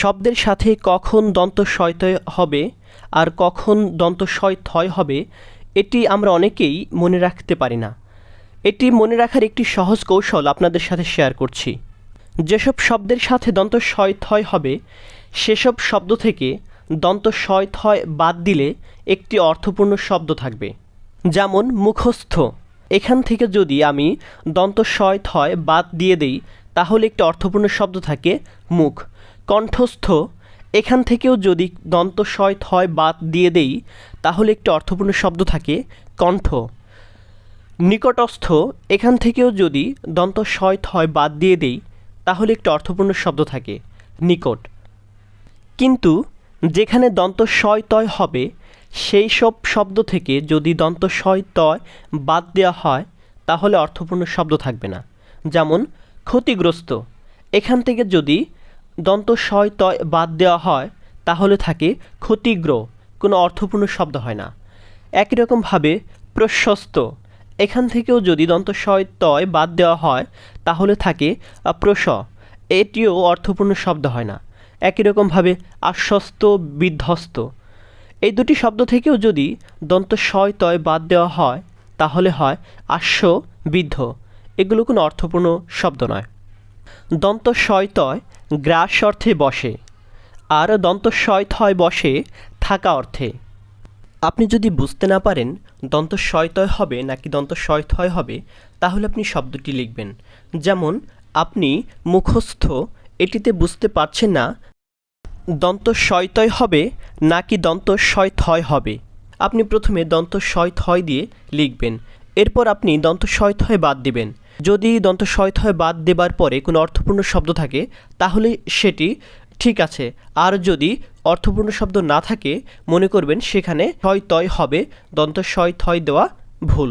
শব্দের সাথে কখন দন্ত শয়তয় হবে আর কখন দন্ত থয় হবে, এটি আমরা অনেকেই মনে রাখতে পারি না। এটি মনে রাখার একটি সহজ কৌশল আপনাদের সাথে শেয়ার করছি। যেসব শব্দের সাথে দন্ত থয় হবে, সেসব শব্দ থেকে দন্ত থয় বাদ দিলে একটি অর্থপূর্ণ শব্দ থাকবে। যেমন, মুখস্থ। এখান থেকে যদি আমি দন্ত থয় বাদ দিয়ে দেই, তাহলে একটি অর্থপূর্ণ শব্দ থাকে মুখ। কণ্ঠস্থ, এখান থেকেও যদি দন্ত থয় বাদ দিয়ে দেই, তাহলে একটি অর্থপূর্ণ শব্দ থাকে, কণ্ঠ। নিকটস্থ, এখান থেকেও যদি দন্ত থয় বাদ দিয়ে দেই, তাহলে একটি অর্থপূর্ণ শব্দ থাকে, নিকট। কিন্তু, যেখানে দন্ত তয় হবে, সেই সব শব্দ থেকে যদি দন্ত তয় বাদ দেওয়া হয়, তাহলে অর্থপূর্ণ শব্দ থাকবে না। যেমন, ক্ষতিগ্রস্ত, এখান থেকে যদি দন্ত শয় তয় বাদ দেওয়া হয়, তাহলে থাকে ক্ষতিগ্র কোনো অর্থপূর্ণ শব্দ হয় না। একই রকমভাবে প্রশস্ত, এখান থেকেও যদি দন্ত শয় তয় বাদ দেওয়া হয়, তাহলে থাকে প্রস, এটিও অর্থপূর্ণ শব্দ হয় না। একই রকমভাবে আশ্বস্ত, বিধ্বস্ত। এই দুটি শব্দ থেকেও যদি দন্ত শয় তয় বাদ দেওয়া হয়, তাহলে হয় আশ্ব, বিদ্ধ। এগুলো কোনো অর্থপূর্ণ শব্দ নয়। দন্ত শয়তয় গ্রাস অর্থে বসে, আর দন্ত থয় বসে থাকা অর্থে। আপনি যদি বুঝতে না পারেন দন্ত শয়তয় হবে নাকি দন্ত থয় হবে, তাহলে আপনি শব্দটি লিখবেন। যেমন, আপনি মুখস্থ, এটিতে বুঝতে পারছেন না, দন্ত শয়তয় হবে নাকি দন্ত থয় হবে। আপনি প্রথমে দন্ত থয় দিয়ে লিখবেন। এরপর আপনি দন্ত থয় বাদ দিবেন। যদি দন্ত থয় বাদ দেবার পরে কোনো অর্থপূর্ণ শব্দ থাকে, তাহলে সেটি ঠিক আছে। আর যদি অর্থপূর্ণ শব্দ না থাকে, মনে করবেন সেখানে থয় তয় হবে, দন্ত থয় দেওয়া ভুল।